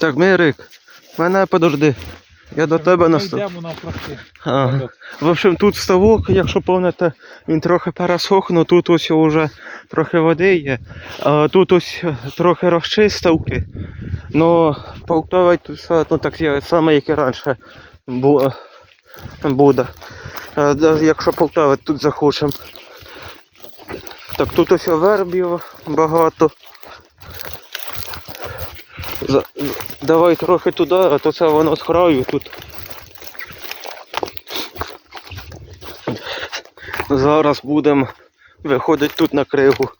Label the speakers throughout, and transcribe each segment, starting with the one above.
Speaker 1: Так, Мирик, мене подожди. Я до тебе. Ага. В общем, тут ставок, якщо пам'ятаєте, він трохи пересох, але тут ось вже трохи води є. А тут ось трохи розчистовки. Ну, повторювати тут все ну, так є, саме, як і раніше бу- буде. Даже Якщо повторювати тут захочемо. Так, тут ось вербів багато. Давай трохи туди, а то це воно з краю тут. Зараз будемо виходити тут на кригу.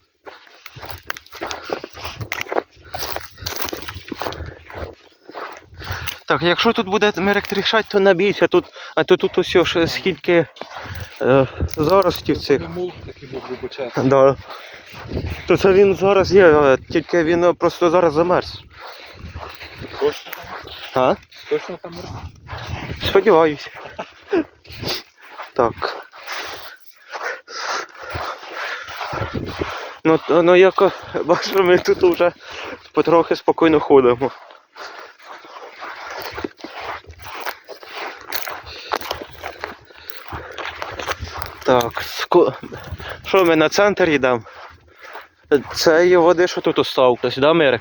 Speaker 1: Так, якщо тут буде мерек рішати, то набійся тут, а то тут ось ще скільки е, заростів цих. Да. То це він зараз є, тільки він просто зараз замерз.
Speaker 2: Точно там?
Speaker 1: А?
Speaker 2: Точно там мер?
Speaker 1: Сподіваюся. Так. Ну, ну як е, бачу, ми тут вже потрохи спокійно ходимо. Так, ско- що ми на центр йдемо? Це є води, що тут осталось, да, Мирик?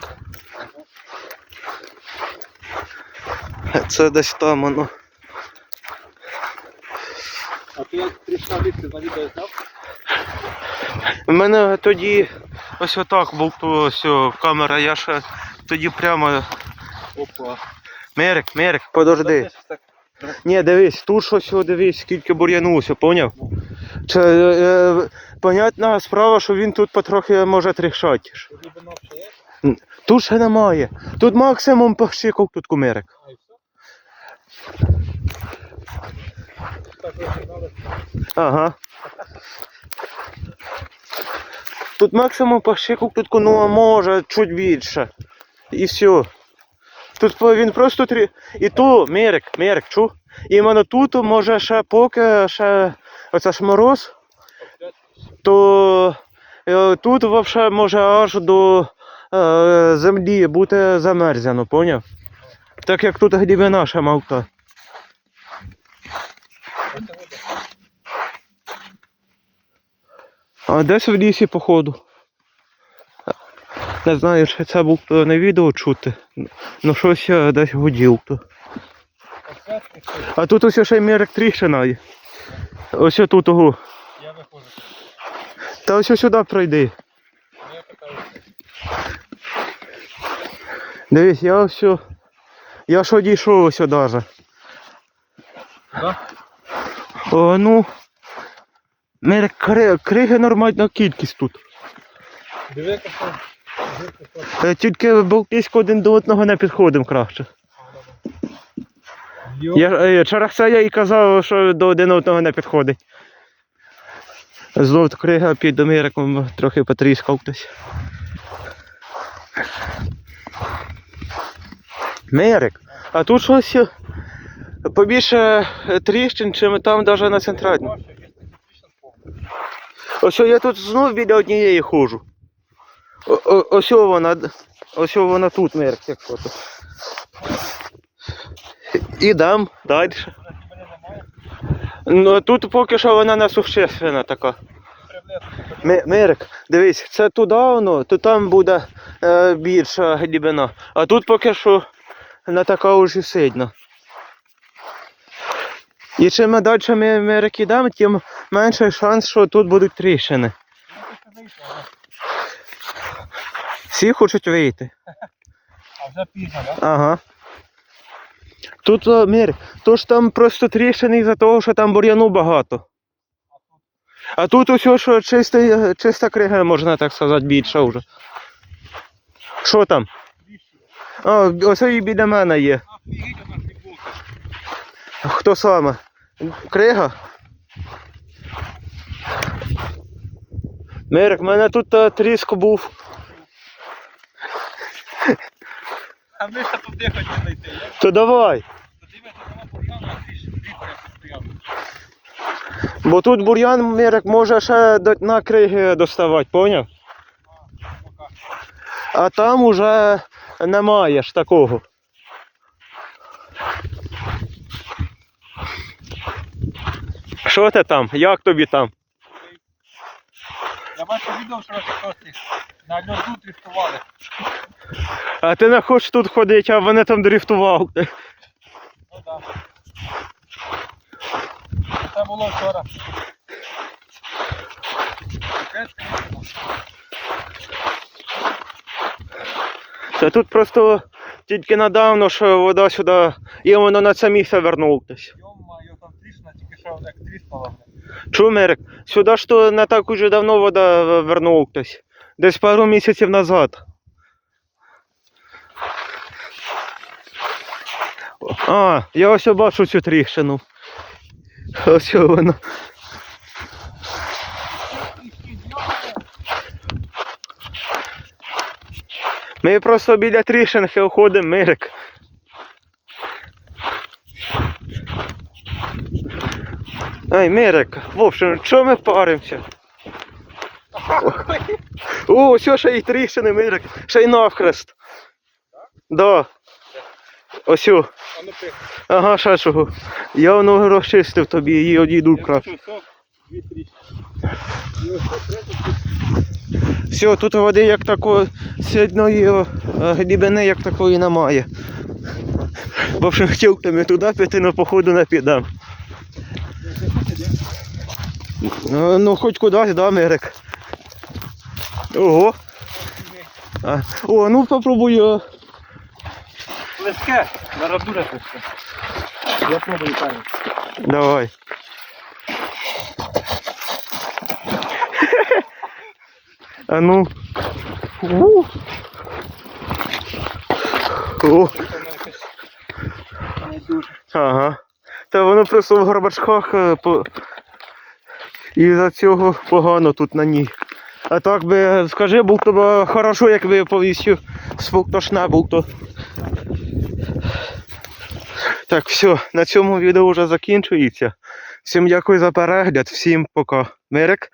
Speaker 1: Це десь там воно.
Speaker 2: А ти як трішка відки на відео зняв?
Speaker 1: У мене тоді ось отак був ось о, камера, я ще тоді прямо.
Speaker 2: Опа.
Speaker 1: Мерик, Мерик, подожди. Ні, дивись, тут щось о, дивись, скільки бур'янулося, поняв? Це е, е, понятна справа, що він тут потрохи може.
Speaker 2: Глибина ще є?
Speaker 1: Тут ще немає. Тут максимум пощикав тут кумирик.
Speaker 2: А і все? Так виглядали.
Speaker 1: Ага. Тут максимум пощикав тут ну, може чуть більше. І все. Тут він просто три. І то, Мерик, Мерик, чув? Іменно тут може ще поки ще оце ж мороз, то е, тут взагалі може аж до е, землі бути замерзяно, поняв? Так як тут глибина ще мавка. А десь в лісі, походу. Не знаю, чи це був е, на відео чути. Ну щось я десь гудів то. А тут ось ще й мірик тріщина є. Ось тут ого.
Speaker 2: Я виходжу.
Speaker 1: Та ось сюди пройди. Дивись, я ось. Я ж одійшов ось даже.
Speaker 2: Да?
Speaker 1: О, ну. Мірик, кри, криги нормальна кількість тут.
Speaker 2: Диви.
Speaker 1: Е, Тільки близько один до одного не підходимо краще. Я, е, через це я і казав, що до один одного не підходить. Знов крига під доміриком трохи потріскав хтось. Мирик, а тут щось е, побільше тріщин, чим там навіть на центральній. Ось я тут знов біля однієї ходжу. Ось вона, ось вона тут, Мирик, як фото. Далі.
Speaker 2: Вже хіба немає?
Speaker 1: Ну тут поки що вона не существенна така. Мирик, дивись, це туди воно, то там буде е, більша глибина. А тут поки що не така уж і сильна. І чим ми далі ми, Мирик йдемо, тим менший шанс, що тут будуть тріщини. Всі хочуть вийти.
Speaker 2: А вже пізно, так?
Speaker 1: Ага. Тут, о, Мирик, то ж там просто тріщини із-за того, що там бур'яну багато. А тут усе, що чиста, чиста крига, можна так сказати, більше вже. Що там? А, ось і біля мене є. Хто саме? Крига? Мирик, в мене тут е, тріск був.
Speaker 2: А ми ще туди хотіли знайти.
Speaker 1: То давай. Бо тут бур'ян Мирик може ще дна криги доставати, поняв? А там уже немає ж такого. Що ти там? Як тобі там?
Speaker 2: Я бачу відео, що ви на льоду дрифтували.
Speaker 1: А ти не хочеш тут ходити, а вони там дрифтували.
Speaker 2: Ну так. Це було вчора.
Speaker 1: Це тут просто тільки недавно, що вода сюди, і воно на це місце вернулось.
Speaker 2: Тільки як тріснула.
Speaker 1: Чумерик, сюди ж то не так уже давно вода е, вернулась. Десь пару місяців назад. А, я ось бачу цю тріщину. Ось вона. Ми просто біля тріщинки ходимо, Мирик. Ай, Мирик, в общем, чого ми паримося? О, все, ще й тріщини, Мирик, ще й навхрест. Да. Ось. Ага, чого. Я воно розчистив тобі і одійду краще.
Speaker 2: ось
Speaker 1: Все, тут води як такої сильної глибини, як такої немає. В общем, хотів ми туди піти, але походу не підемо. Ну, ну хоч кудись, да, Мирик. Ого. А, о, ну попробуй. о.
Speaker 2: Лиске, зараз дуже лиске. Я пробую перший.
Speaker 1: Давай. А ну. У. О, ага. Та воно просто в горбачках е, і за цього погано тут на ній. А так би, скажи, був то хорошо, якби повісив споктошна був то. Так, все, на цьому відео вже закінчується. Всім дякую за перегляд, всім пока. Мирик.